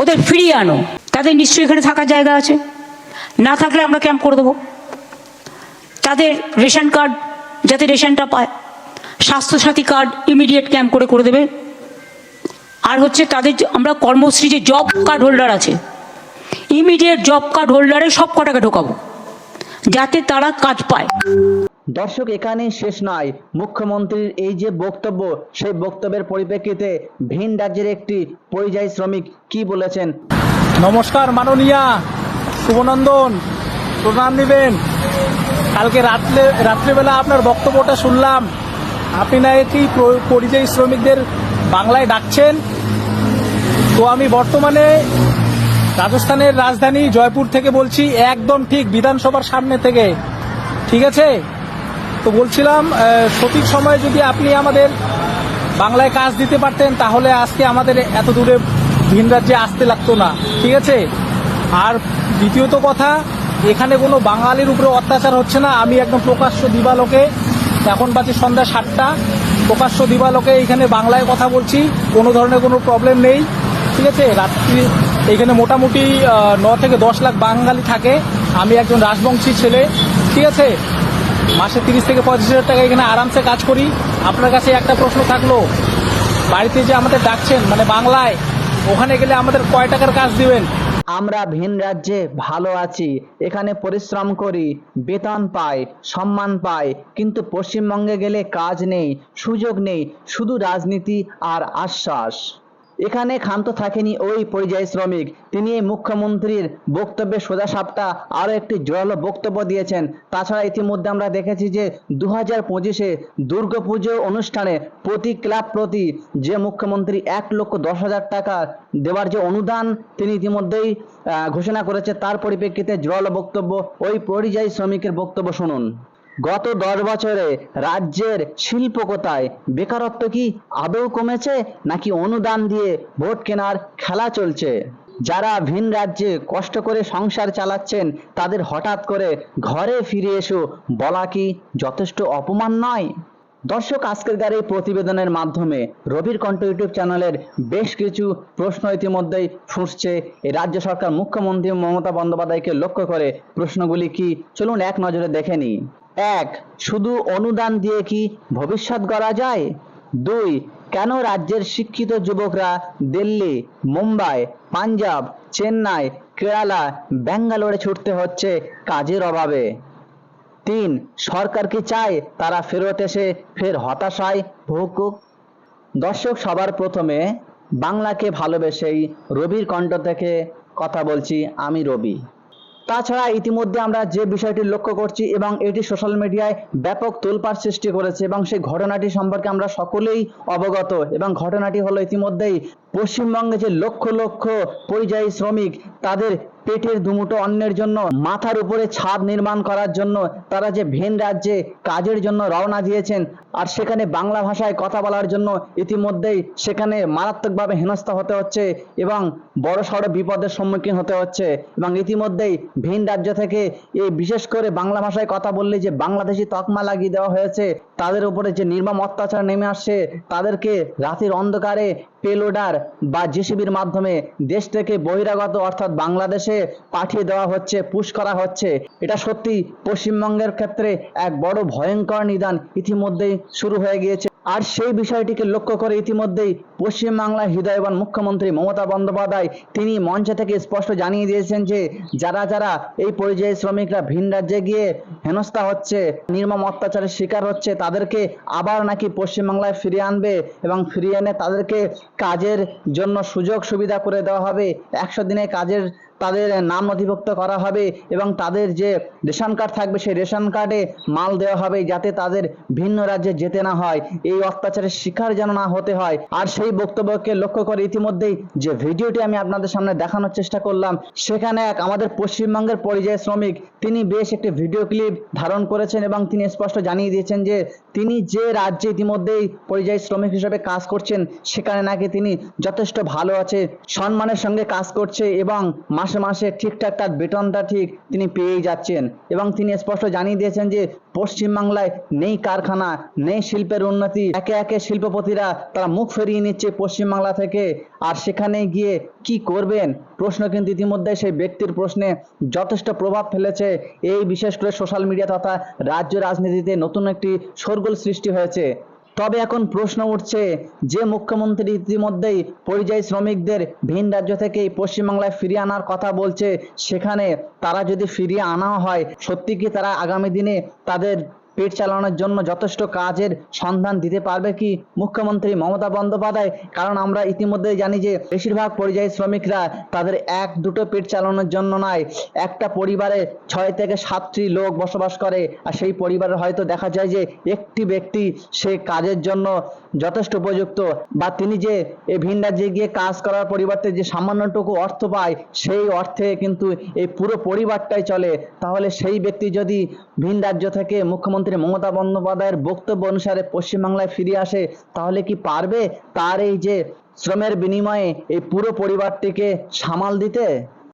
ওদের ফিরিয়ে আনো। তাদের নিশ্চয়ই এখানে থাকার জায়গা আছে। না থাকলে আমরা ক্যাম্প করে দেবো। তাদের রেশন কার্ড যাতে রেশনটা পায়, স্বাস্থ্যসাথী কার্ড ইমিডিয়েট ক্যাম্প করে করে দেবে। আর হচ্ছে তাদের আমরা কর্মশ্রী যে জব কার্ড হোল্ডার আছে ইমিডিয়েট জব কার্ড হোল্ডারে সব কটাকে ঢোকাবো, যাতে তারা কাজ পায়। দর্শক, এখানেই শেষ নয়। মুখ্যমন্ত্রীর এই যে বক্তব্য, সেই বক্তব্যের পরিপ্রেক্ষিতে ভিন রাজ্যের একটি পরিযায়ী শ্রমিক কি বলেছেন? নমস্কার, মাননীয়া, শুভনন্দন, প্রণাম নেবেন। কালকে রাত্রে, রাত্রেবেলা আপনার বক্তব্যটা শুনলাম। আপনি নাকি প্র- পরিযায়ী শ্রমিকদের বাংলায় ডাকছেন? তো আমি বর্তমানে রাজস্থানের রাজধানী জয়পুর থেকে বলছি, একদম ঠিক বিধানসভার সামনে থেকে। ঠিক আছে? তো বলছিলাম সঠিক সময়ে যদি আপনি আমাদের বাংলায় কাজ দিতে পারতেন, তাহলে আজকে আমাদের এত দূরে ভিন রাজ্যে আসতে লাগতো না, ঠিক আছে? আর দ্বিতীয়ত কথা, এখানে কোনো বাঙালির উপরে অত্যাচার হচ্ছে না। আমি একদম প্রকাশ্য দিবালোকে, এখন বাজে সন্ধ্যা সাতটা, প্রকাশ্য দিবালোকে এখানে বাংলায় কথা বলছি, কোনো ধরনের কোনো প্রবলেম নেই, ঠিক আছে? রাত্রি, এখানে মোটামুটি ন থেকে দশ লাখ বাঙালি থাকে। আমি একজন রাজবংশী ছেলে, ঠিক আছে? মাসে তিরিশ থেকে পঁয়ত্রিশ হাজার টাকা এখানে আরামসে কাজ করি। আপনার কাছে একটা প্রশ্ন থাকল, বাড়িতে যে আমাদের ডাকছেন মানে বাংলায়, ওখানে গেলে আমাদের কয় টাকার কাজ দিবেন? আমরা ভিন রাজ্যে ভালো আছি, এখানে পরিশ্রম করি, বেতন পাই, সম্মান পাই, কিন্তু পশ্চিমবঙ্গে গেলে কাজ নেই, সুযোগ নেই, শুধু রাজনীতি আর আশ্বাস। এখানে ক্ষান্ত থাকেনি ওই পরিযায়ী শ্রমিক। তিনি মুখ্যমন্ত্রীর বক্তব্যে সোজা সাপটা আরও একটি জোরালো বক্তব্য দিয়েছেন। তাছাড়া ইতিমধ্যে আমরা দেখেছি যে দু হাজার পঁচিশে দুর্গাপুজো অনুষ্ঠানে প্রতি ক্লাব প্রতি যে মুখ্যমন্ত্রী এক লক্ষ দশ হাজার টাকা দেওয়ার যে অনুদান তিনি ইতিমধ্যেই ঘোষণা করেছে, তার পরিপ্রেক্ষিতে জোরালো বক্তব্য ওই পরিযায়ী শ্রমিকের বক্তব্য শুনুন। গত দশ বছরে রাজ্যের শিল্প কোথায়? বেকারত্ব কি আদৌ কমেছে নাকি অনুদান দিয়ে ভোট কেনার খেলা চলছে? যারা ভিন রাজ্যে কষ্ট করে সংসার চালাচ্ছেন, তাদের হঠাৎ করে ঘরে ফিরে এসো বলা কি যথেষ্ট অপমান নয়? দর্শক, আজকের এই প্রতিবেদনের মাধ্যমে রবির কণ্ঠ ইউটিউব চ্যানেলের বেশ কিছু প্রশ্ন ইতিমধ্যেই ফুঁসছে এই রাজ্য সরকার মুখ্যমন্ত্রী মমতা বন্দ্যোপাধ্যায়কে লক্ষ্য করে প্রশ্নগুলি কি? চলুন এক নজরে দেখে নিই। এক, শুধু অনুদান দিয়ে কি ভবিষ্যৎ গড়া যায়? দুই, কেন রাজ্যের শিক্ষিত যুবকরা দিল্লি, মুম্বাই, পাঞ্জাব, চেন্নাই, কেরালা, ব্যাঙ্গালোরে ছুটতে হচ্ছে কাজের অভাবে? তিন, সরকার কি চায় তারা ফেরত এসে ফের হতাশায় ভুকুক দর্শক, সবার প্রথমে বাংলাকে ভালোবেসেই রবির কণ্ঠ থেকে কথা বলছি আমি রবি। তাছাড়া ইতিমধ্যে আমরা যে বিষয়টি লক্ষ্য করছি এবং এটি সোশ্যাল মিডিয়ায় ব্যাপক তোলপাড় সৃষ্টি করেছে এবং সেই ঘটনাটি সম্পর্কে আমরা সকলেই অবগত এবং ঘটনাটি হলো ইতিমধ্যেই পশ্চিমবঙ্গে যে লক্ষ লক্ষ পরিযায়ী শ্রমিক তাদের পেটের দুমুটো অন্যের জন্য, মাথার উপরে ছাদ নির্মাণ করার জন্য তারা যে ভেন রাজ্যে কাজের জন্য রওনা দিয়েছেন আর সেখানে বাংলা ভাষায় কথা বলার জন্য ইতিমধ্যেই সেখানে মারাত্মকভাবে হেনস্থা হতে হচ্ছে এবং বড় সড় বিপদের সম্মুখীন হতে হচ্ছে এবং ইতিমধ্যেই ভিন রাজ্য থেকে এই বিশেষ করে বাংলা ভাষায় কথা বললে যে বাংলাদেশি তকমা লাগিয়ে দেওয়া হয়েছে তাদের উপরে যে নির্মম অত্যাচার নেমে আসছে, তাদেরকে রাতের অন্ধকারে পেলোডার বা জেসিবির মাধ্যমে দেশ থেকে বহিরাগত অর্থাৎ বাংলাদেশে পাঠিয়ে দেওয়া হচ্ছে, পুশ করা হচ্ছে। এটা সত্যি পশ্চিমবঙ্গের ক্ষেত্রে এক বড় ভয়ঙ্কর নিদান ইতিমধ্যেই শুরু হয়ে গিয়েছে। আর সেই বিষয়টিকে লক্ষ্য করে ইতিমধ্যেই পশ্চিমবাংলার হৃদয়বান মুখ্যমন্ত্রী মমতা বন্দ্যোপাধ্যায় তিনি মঞ্চে থেকে স্পষ্ট জানিয়ে দিয়েছেন যে, যারা যারা এই পরিযায়ী শ্রমিকরা ভিন রাজ্যে গিয়ে হেনস্থা হচ্ছে, নির্মম অত্যাচারের শিকার হচ্ছে, তাদেরকে আবার নাকি পশ্চিমবাংলায় ফিরিয়ে আনবে এবং ফিরিয়ে এনে তাদেরকে কাজের জন্য সুযোগ সুবিধা করে দেওয়া হবে? একশো দিনে কাজের তাদের নাম নথিভুক্ত করা হবে এবং তাদের যে রেশন কার্ড থাকবে, সেই রেশন কার্ডে মাল দেওয়া হবে যাতে তাদের ভিন্ন রাজ্যে যেতে না হয়। এই অত্যাচারের শিকার যেন না হতে হয়। আর সেই বক্তব্যকে লক্ষ্য করে ইতিমধ্যেই যে ভিডিওটি আমি আপনাদের সামনে দেখানোর চেষ্টা করলাম, সেখানে এক আমাদের পশ্চিমবঙ্গের পরিযায়ী শ্রমিক, তিনি বেশ একটি ভিডিও ক্লিপ ধারণ করেছেন এবং তিনি স্পষ্ট জানিয়ে দিয়েছেন যে তিনি যে রাজ্যে ইতিমধ্যেই পরিযায়ী শ্রমিক হিসেবে কাজ করছেন, সেখানে নাকি তিনি যথেষ্ট ভালো আছে, সম্মানের সঙ্গে কাজ করছে এবং মাসে মাসে মাসে ঠিকঠাক তার বেতনটা ঠিক তিনি পেয়েই যাচ্ছেন এবং তিনি স্পষ্ট জানিয়ে দিয়েছেন যে পশ্চিমবাংলায় নেই কারখানা, নেই শিল্পের উন্নতি। একে একে শিল্পপতিরা তারা মুখ ফেরিয়ে নিচ্ছে পশ্চিমবাংলা থেকে। আর সেখানে গিয়ে কি করবেন? প্রশ্ন কিন্তু ইতিমধ্যে সেই ব্যক্তির প্রশ্নে যথেষ্ট প্রভাব ফেলেছে। এই বিশেষ করে সোশ্যাল মিডিয়া তথা রাজ্য রাজনীতিতে নতুন একটি শোরগোল সৃষ্টি হয়েছে। তবে এখন প্রশ্ন উঠছে যে মুখ্যমন্ত্রী ইতিমধ্যেই পরিযায়ী শ্রমিকদের ভিন রাজ্য থেকে পশ্চিমবাংলায় ফিরিয়ে আনার কথা বলছে। সেখানে তারা যদি ফিরিয়ে আনা হয়, সত্যি কি তারা আগামী দিনে তাদের পেট চালানোর জন্য যথেষ্ট কাজের সন্ধান দিতে পারবে কি মুখ্যমন্ত্রী মমতা বন্দ্যোপাধ্যায়? কারণ আমরা ইতিমধ্যেই জানি যে বেশিরভাগ পরিযায়ী শ্রমিকরা তাদের এক, দুটো পেট চালানোর জন্য নয়, একটা পরিবারে ছয় থেকে সাতটি লোক বসবাস করে। আর সেই পরিবারে হয়তো দেখা যায় যে একটি ব্যক্তি সে কাজের জন্য যথেষ্ট উপযুক্ত। বা তিনি যে এই ভিন রাজ্যে গিয়ে কাজ করার পরিবর্তে যে সামান্যটুকু অর্থ পায়, সেই অর্থে কিন্তু এই পুরো পরিবারটাই চলে। তাহলে সেই ব্যক্তি যদি ভিন রাজ্য থেকে মুখ্যমন্ত্রী মমতা বন্দ্যোপাধ্যায়ের বক্তব্য অনুসারে পশ্চিমবাংলায় ফিরে আসে, তাহলে কি পারবে? তার এই যে শ্রমের বিনিময়ে এই পুরো পরিবারটিকে সামাল দিতে?